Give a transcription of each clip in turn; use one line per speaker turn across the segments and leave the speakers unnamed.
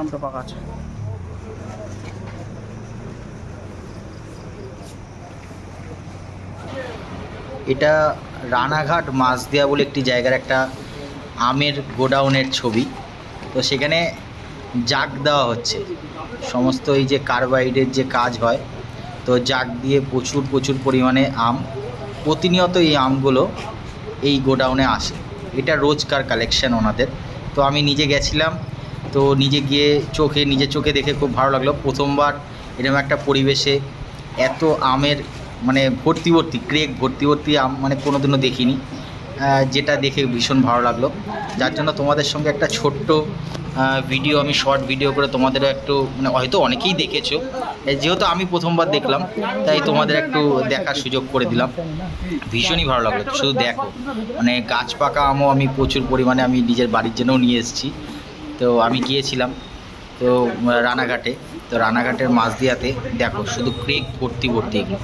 আমটা পাকা আছে।
এটা রানাঘাট মাছদিয়া বলে একটি জায়গার একটা আমের গোডাউনের ছবি। তো সেখানে জাগ দেওয়া হচ্ছে। সমস্ত এই যে কার্বাইডের যে কাজ হয়, তো জাগ দিয়ে প্রচুর প্রচুর পরিমাণে আম, প্রতিনিয়ত এই আমগুলো এই গোডাউনে আসে। এটা রোজকার কালেকশন ওনাদের। তো আমি নিজে গেছিলাম তো নিজে গিয়ে চোখে, নিজের চোখে দেখে খুব ভালো লাগল। প্রথমবার এরকম একটা পরিবেশে এত আমের মানে ভর্তি ভর্তি, ক্রেক ভর্তি ভর্তি আম মানে কোনোদিনও দেখিনি। যেটা দেখে ভীষণ ভালো লাগল। যার জন্য তোমাদের সঙ্গে একটা ছোট্ট ভিডিও আমি শর্ট ভিডিও করে তোমাদেরও একটু মানে হয়তো অনেকেই দেখেছ। যেহেতু আমি প্রথমবার দেখলাম, তাই তোমাদের একটু দেখার সুযোগ করে দিলাম। ভীষণই ভালো লাগল। শুধু দেখো মানে গাছ পাকা আমও আমি প্রচুর পরিমাণে আমি নিজের বাড়ির জন্যও নিয়ে এসেছি। তো আমি গিয়েছিলাম তো রানাঘাটে। তো রানাঘাটের মাঝদিয়াতে দেখো, শুধু ক্রেক ভর্তি ভর্তি এগুলো।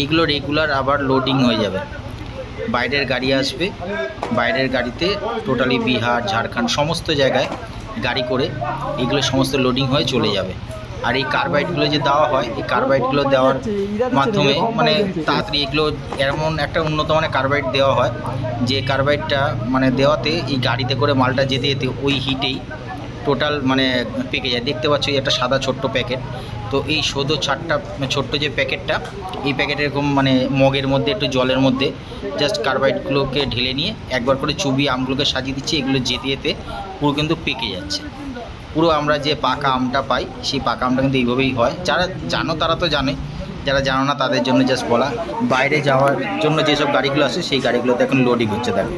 এইগুলো রেগুলার আবার লোডিং হয়ে যাবে। বাইরের গাড়ি আসবে, বাইরের গাড়িতে টোটালি বিহার, ঝাড়খণ্ড সমস্ত জায়গায় গাড়ি করে এগুলো সমস্ত লোডিং হয়ে চলে যাবে। আর এই কার্বাইডগুলো যে দেওয়া হয়, এই কার্বাইডগুলো দেওয়ার মাধ্যমে মানে তাড়াতাড়ি এগুলো এমন একটা উন্নত মানের কার্বাইড দেওয়া হয়, যে কার্বাইডটা মানে দেওয়াতে এই গাড়িতে করে মালটা যেতে যেতে ওই হিটেই টোটাল মানে পেকে যায় দেখতে পাচ্ছ একটা সাদা ছোট্ট প্যাকেট তো এই সদো চারটা ছোট্ট যে প্যাকেটটা এই প্যাকেট এরকম মানে মগের মধ্যে, একটু জলের মধ্যে জাস্ট কার্বাইডগুলোকে ঢেলে নিয়ে একবার করে চুবি আমগুলোকে সাজিয়ে দিচ্ছি, এগুলো যেতে যেতে পুরো কিন্তু পেকে যাচ্ছে। পুরো আমরা যে পাকা আমটা পাই, সেই পাকা আমটা কিন্তু এইভাবেই হয়। যারা জানো তারা তো জানে, যারা জানো না তাদের জন্য জাস্ট বলা। বাইরে যাওয়ার জন্য যেসব গাড়িগুলো আসে, সেই গাড়িগুলোতে এখন লোডিং হচ্ছে, দেখো।